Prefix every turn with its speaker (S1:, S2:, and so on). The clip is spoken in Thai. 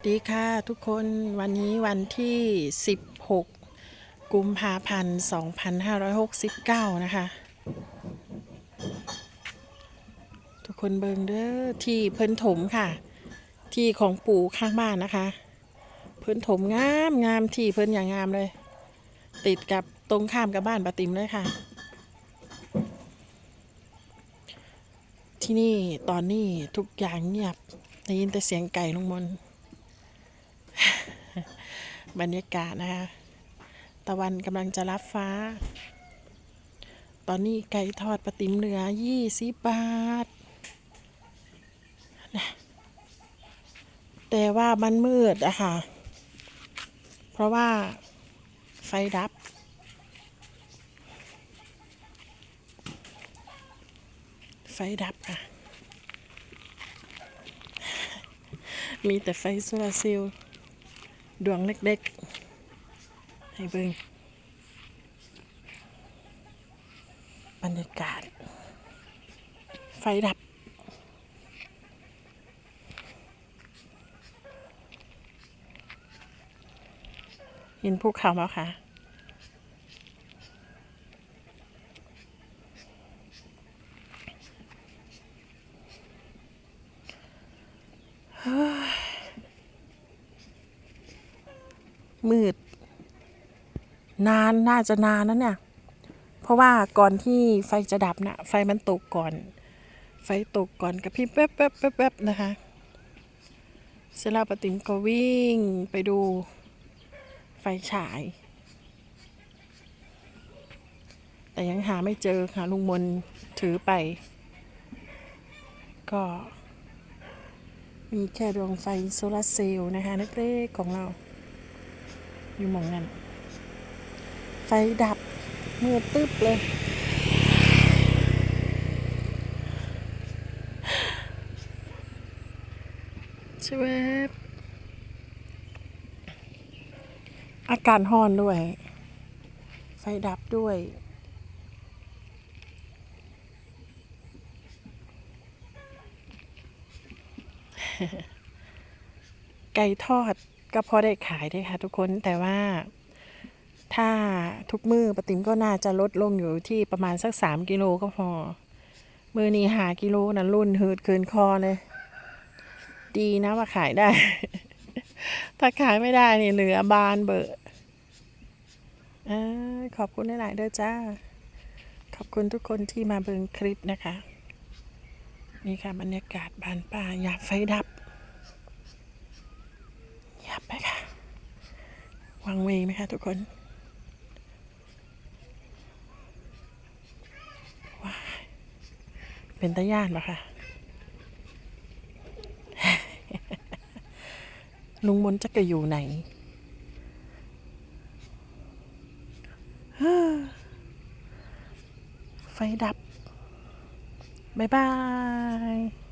S1: สวัสดีค่ะทุกคนวันนี้วันที่ 16 กุมภาพันธ์ 2569 นะคะ ทุกคนเบิงเด้อที่เพิ่นถมค่ะ ที่ของปู่ข้างบ้านนะคะ เพิ่นถมงามงามที่เพิ่นอย่างงามเลย ติดกับตรงข้ามกับบ้านปาติมเลยค่ะ ที่นี่ตอนนี้ทุกอย่างเงียบได้ยินแต่เสียงไก่ลงมน บรรยากาศนะคะ ตะวันกำลังจะรับฟ้า ตอนนี้ไก่ทอดปลาติ๋มเหลือยี่สิบบาทนะแต่ว่ามันมืดอะค่ะ เพราะว่าไฟดับ ไฟดับค่ะ มีแต่ไฟโซลาร์เซลล์ ดวงเล็กๆ ให้เบิ่งบรรยากาศ ไฟดับ เห็นภูเขาแล้วค่ะ มืด นานน่าจะนานนะเนี่ย เพราะว่าก่อนที่ไฟจะดับนะ่ะ ไฟมันตกก่อน ไฟตกก่อนกับพี่แป๊บแป๊บแป๊บแป๊บนะคะ เสร็จแล้วปติมก็วิ่งไปดูไฟฉาย แต่ยังหาไม่เจอค่ะลุงมนถือไป ก็มีแค่ดวงไฟโซลาร์เซลล์นะคะเล็กๆของเรา อยู่มองนั้นไฟดับมืดตึ๊บเลย ชเวบอากาศห้อนด้วย ไฟดับด้วยไก่ทอด ก็พอได้ขายได้ค่ะทุกคนแต่ว่า ถ้าทุกมือปะติ๋มก็น่าจะลดลงอยู่ที่ประมาณสักสามกิโลก็พอ มือนี้หากิโลนะรุ่นหืดเกินคอเลย ดีนะว่าขายได้ ถ้าขายไม่ได้นี่เหลือบานเบอะอาขอบคุณหลายๆเด้อจ้า ขอบคุณทุกคนที่มาเบิ่งคลิปนะคะ นี่ค่ะบรรยากาศบานป่าอยากไฟดับ ยบไหมคะวังเวงไหมคะทุกคนว้าเป็นตาย่านปะคะลุงมนจะกะอยู่ไหนไฟดับ บ๊ายบาย